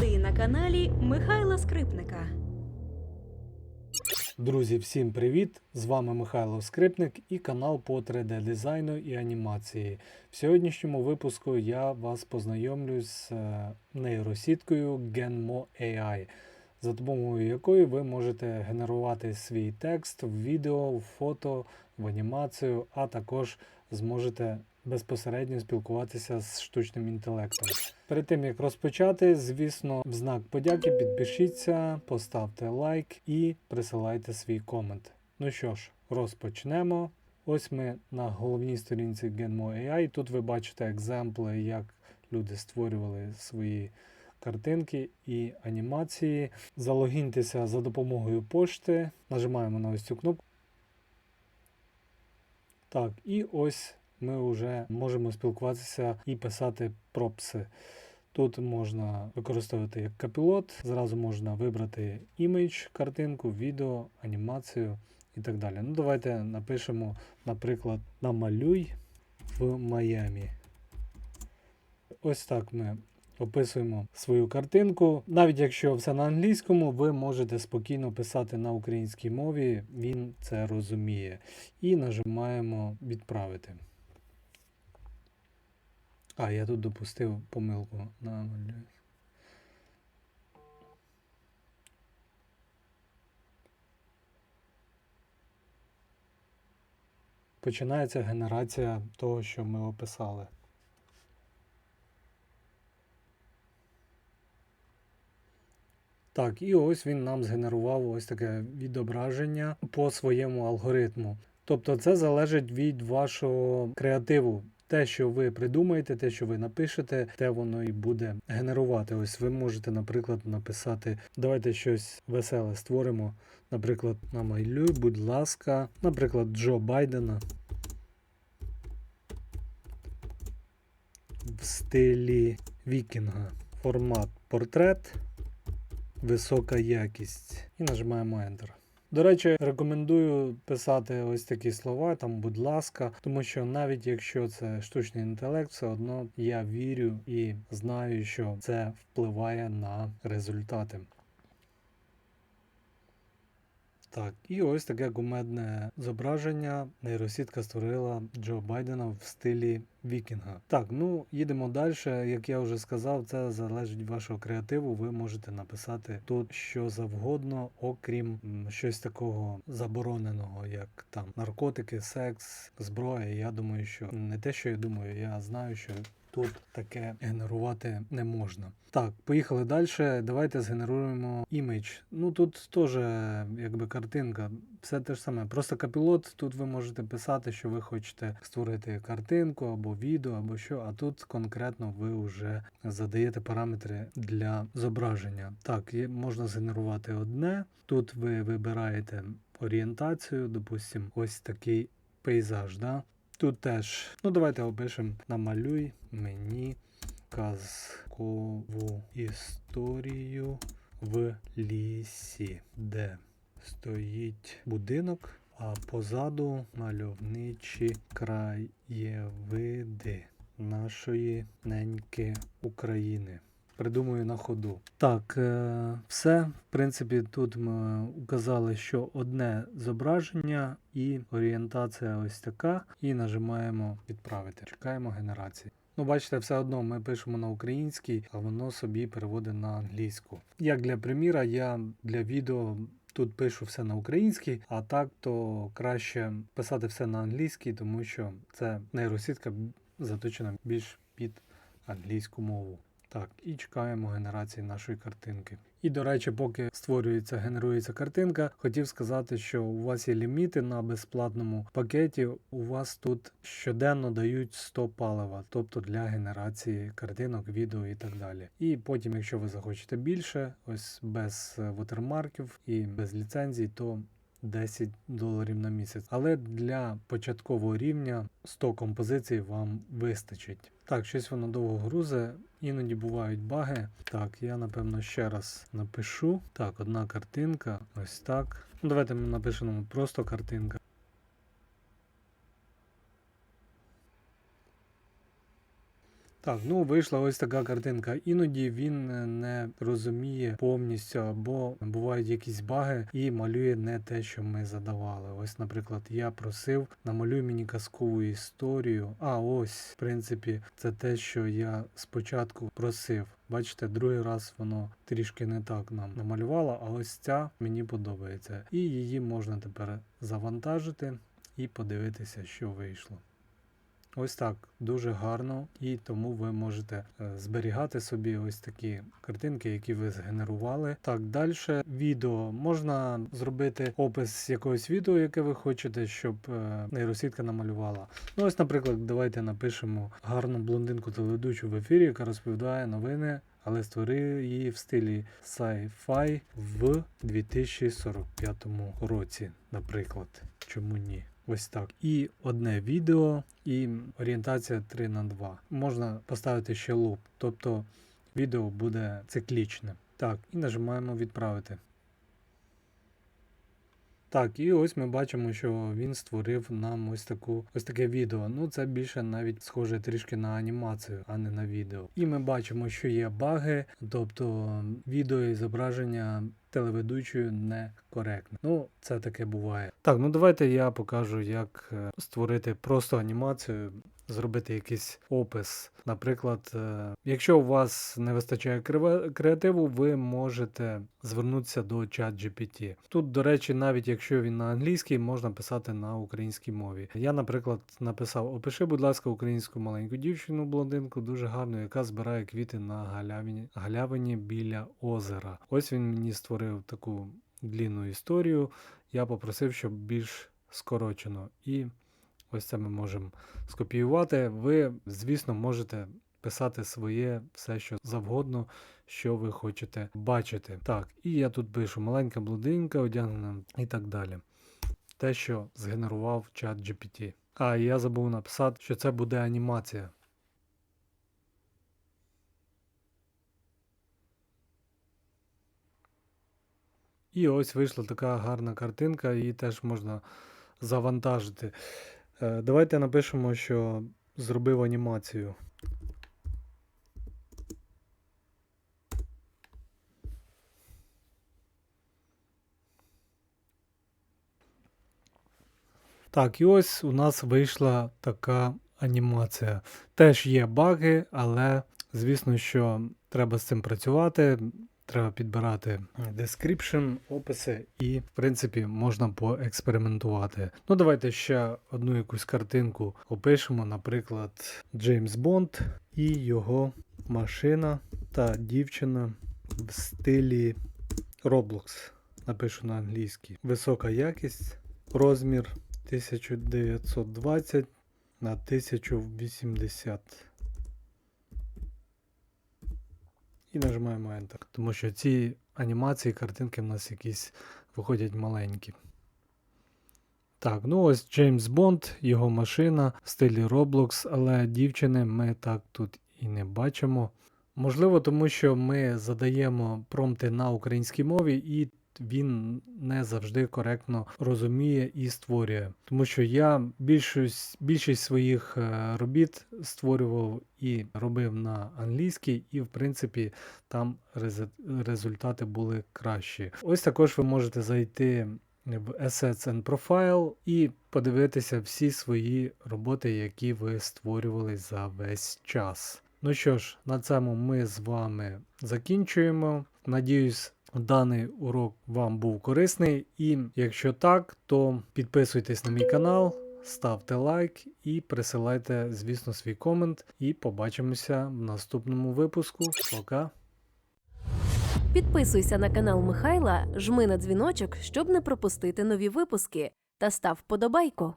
Ти на каналі Михайла Скрипника. Друзі, всім привіт! З вами Михайло Скрипник і канал по 3D дизайну і анімації. В сьогоднішньому випуску я вас познайомлю з е, нейросіткою Genmo AI, за допомогою якої ви можете генерувати свій текст в відео, в фото, в анімацію, а також зможете безпосередньо спілкуватися з штучним інтелектом. Перед тим як розпочати, звісно, в знак подяки підпишіться, поставте лайк і присилайте свій комент. Ну що ж, розпочнемо. Ось ми на головній сторінці Genmo AI. Тут ви бачите екземпли, як люди створювали свої картинки і анімації. Залогіньтеся за допомогою пошти. Нажимаємо на ось цю кнопку. Так, і ось ми вже можемо спілкуватися і писати пропси. Тут можна використовувати як капілот, зразу можна вибрати імідж, картинку, відео, анімацію і так далі. Ну, давайте напишемо, наприклад, намалюй в Майамі. Ось так ми описуємо свою картинку. Навіть якщо все на англійському, ви можете спокійно писати на українській мові, він це розуміє. І нажимаємо відправити. А, я тут допустив помилку на Починається генерація того, що ми описали. Так, і ось він нам згенерував ось таке відображення по своєму алгоритму. Тобто це залежить від вашого креативу. Те, що ви придумаєте, те, що ви напишете, те воно і буде генерувати. Ось ви можете, наприклад, написати, давайте щось веселе створимо. Наприклад, намалюй, будь ласка, наприклад, Джо Байдена. В стилі Вікінга. Формат портрет, висока якість. І нажимаємо Enter. До речі, рекомендую писати ось такі слова, там, будь ласка, тому що навіть якщо це штучний інтелект, все одно я вірю і знаю, що це впливає на результати. Так, і ось таке кумедне зображення нейросітка створила Джо Байдена в стилі Вікінга. Так, ну їдемо далі. Як я вже сказав, це залежить вашого креативу. Ви можете написати тут що завгодно, окрім щось такого забороненого, як там наркотики, секс, зброя. Я думаю, що не те, що я думаю, я знаю, що тут таке генерувати не можна. Так, поїхали далі. Давайте згенеруємо імідж. Ну тут теж якби картинка, все те ж саме. Просто капілот. Тут ви можете писати, що ви хочете створити картинку або відео, або що. А тут конкретно ви вже задаєте параметри для зображення. Так, можна згенерувати одне. Тут ви вибираєте орієнтацію, допустимо, ось такий пейзаж. Да? Тут теж, ну давайте опишемо намалюй мені казкову історію в лісі, де стоїть будинок, а позаду мальовничі краєвиди нашої неньки України. Придумую на ходу. Так, е, все. В принципі, тут ми указали, що одне зображення і орієнтація ось така. І нажимаємо відправити. Чекаємо генерації. Ну, бачите, все одно ми пишемо на українській, а воно собі переводить на англійську. Як для приміра, я для відео тут пишу все на українській, а так то краще писати все на англійській, тому що це нейросітка заточена більш під англійську мову. Так, і чекаємо генерації нашої картинки. І до речі, поки створюється, генерується картинка, хотів сказати, що у вас є ліміти на безплатному пакеті. У вас тут щоденно дають 100 палива, тобто для генерації картинок, відео і так далі. І потім, якщо ви захочете більше, ось без е, вотермарків і без ліцензій, то 10 доларів на місяць. Але для початкового рівня 100 композицій вам вистачить. Так, щось воно довго грузе, іноді бувають баги. Так, я напевно ще раз напишу. Так, одна картинка, ось так. Ну, давайте ми напишемо просто картинка. Так, ну вийшла ось така картинка. Іноді він е, не розуміє повністю, або бувають якісь баги і малює не те, що ми задавали. Ось, наприклад, я просив, намалюй мені казкову історію. А ось, в принципі, це те, що я спочатку просив. Бачите, другий раз воно трішки не так нам намалювало, а ось ця мені подобається. І її можна тепер завантажити і подивитися, що вийшло. Ось так дуже гарно, і тому ви можете е, зберігати собі ось такі картинки, які ви згенерували. Так, далі відео можна зробити опис якогось відео, яке ви хочете, щоб е, нейросітка намалювала. Ну ось, наприклад, давайте напишемо гарну блондинку телеведучу в ефірі, яка розповідає новини. Але створи її в стилі sci-fi в 2045 році, наприклад. Чому ні? Ось так. І одне відео, і орієнтація 3 на 2. Можна поставити ще луп, тобто відео буде циклічне. Так, і нажимаємо відправити. Так, і ось ми бачимо, що він створив нам ось таку ось таке відео. Ну це більше навіть схоже трішки на анімацію, а не на відео. І ми бачимо, що є баги, тобто відео і зображення телеведучою некоректне. Ну, це таке буває. Так, ну давайте я покажу, як е, створити просто анімацію. Зробити якийсь опис. Наприклад, е, якщо у вас не вистачає креативу, ви можете звернутися до ChatGPT. Тут, до речі, навіть якщо він на англійській, можна писати на українській мові. Я, наприклад, написав: опиши, будь ласка, українську маленьку дівчину, блондинку, дуже гарну, яка збирає квіти на галявині, галявині біля озера. Ось він мені створив таку длінну історію. Я попросив, щоб більш скорочено. І ось це ми можемо скопіювати. Ви, звісно, можете писати своє все, що завгодно, що ви хочете бачити. Так, і я тут пишу маленька блондинка, одягнена і так далі. Те, що згенерував чат GPT. А, я забув написати, що це буде анімація. І ось вийшла така гарна картинка, її теж можна завантажити. Е, Давайте напишемо, що зробив анімацію. Так, і ось у нас вийшла така анімація. Теж є баги, але звісно, що треба з цим працювати. Треба підбирати description, описи, і, в принципі, можна поекспериментувати. Ну, давайте ще одну якусь картинку опишемо, наприклад, Джеймс Бонд і його машина та дівчина в стилі Roblox. Напишу на англійській. Висока якість, розмір 1920 на 1080. І нажимаємо Enter. Тому що ці анімації, картинки в нас якісь виходять маленькі. Так, ну ось Джеймс Бонд, його машина в стилі Roblox, але дівчини ми так тут і не бачимо. Можливо, тому що ми задаємо промпти на українській мові, і він не завжди коректно розуміє і створює. Тому що я більшість, більшість своїх е, робіт створював і робив на англійській, і в принципі там результати були кращі. Ось також ви можете зайти в Assets and Profile і подивитися всі свої роботи, які ви створювали за весь час. Ну що ж, на цьому ми з вами закінчуємо. Надіюсь, даний урок вам був корисний. І якщо так, то підписуйтесь на мій канал, ставте лайк і присилайте, звісно, свій комент. І побачимося в наступному випуску. Пока! Підписуйся на канал Михайла, жми на дзвіночок, щоб не пропустити нові випуски, та став вподобайку.